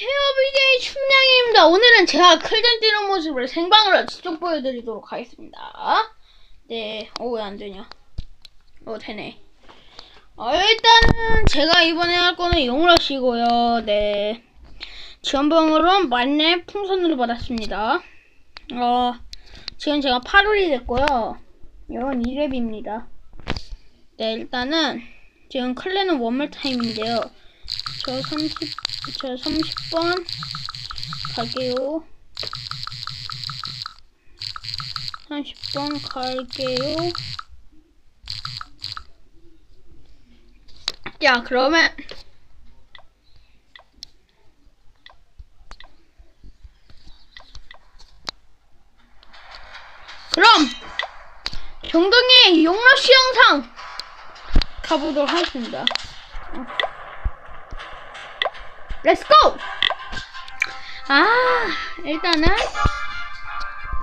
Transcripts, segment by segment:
헤어비데이 춘향입니다. 오늘은 제가 클전 뛰는 모습을 생방으로 직접 보여드리도록 하겠습니다. 네, 어, 왜 안 되냐? 어, 되네. 어, 일단은 제가 이번에 할 거는 용러시고요. 네. 지원번호는 만렙 풍선으로 받았습니다. 어, 지금 제가 8월이 됐고요. 이건 2렙입니다. 네, 일단은 지금 클랜은 원물 타임인데요. 저 30, 저 30번 갈게요. 30번 갈게요. 자, 그러면 그럼 정동의 용러시 영상 가보도록 하겠습니다. 렛츠고! 아, 일단은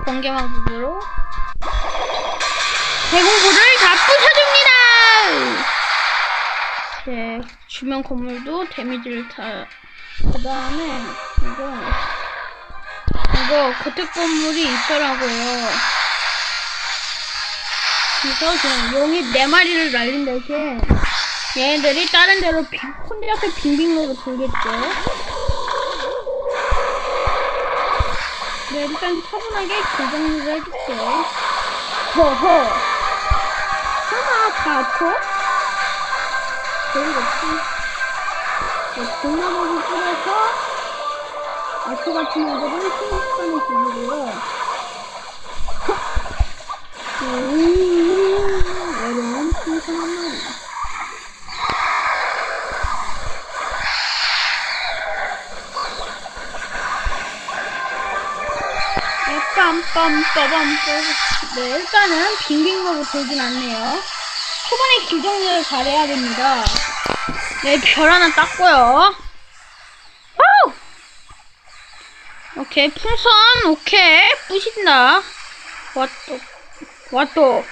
번개만 부부로 대공부를 다 부셔줍니다! 제 주변 건물도 데미지를 다, 그 다음에, 이거, 이거 고택 건물이 있더라고요. 그래서 그냥 용이 네 마리를 날린 대신 얘네들이 다른 데로 빙, 혼자서 빙빙으로 돌겠죠. 네, 일단 차분하게 교정을 해줄게요. 허허. 설마 다 아쳐? 별일 없지. 네, 동나무를 뿌려서 아초 같은 애들은 순식간에 죽이고요. 음, 빰빰 빠밤빰. 네, 일단은 빙빙으로 돌진 않네요. 초반에 길 정리를 잘해야 됩니다. 네, 별 하나 땄고요. 와우! 오케이, 풍선, 오케이, 부신다. 왓또, 왓또.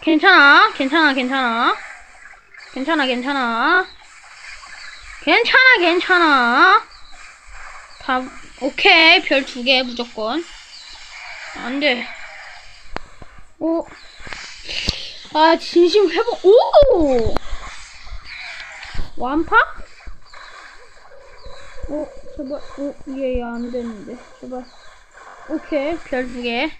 괜찮아, 괜찮아, 괜찮아. 괜찮아, 괜찮아. 괜찮아, 괜찮아. 다, 오케이, 별 두 개 무조건. 안 돼. 오. 아, 진심 회복, 오! 완파? 오, 제발, 오, 얘, 얘, 안 되는데. 제발. 오케이, 별 두 개.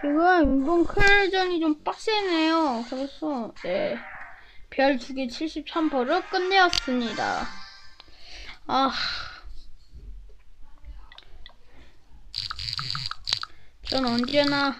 지금, 이번 클전이 좀 빡세네요. 그래서, 네. 별 두 개 73%를 끝내었습니다. 아. 전 언제나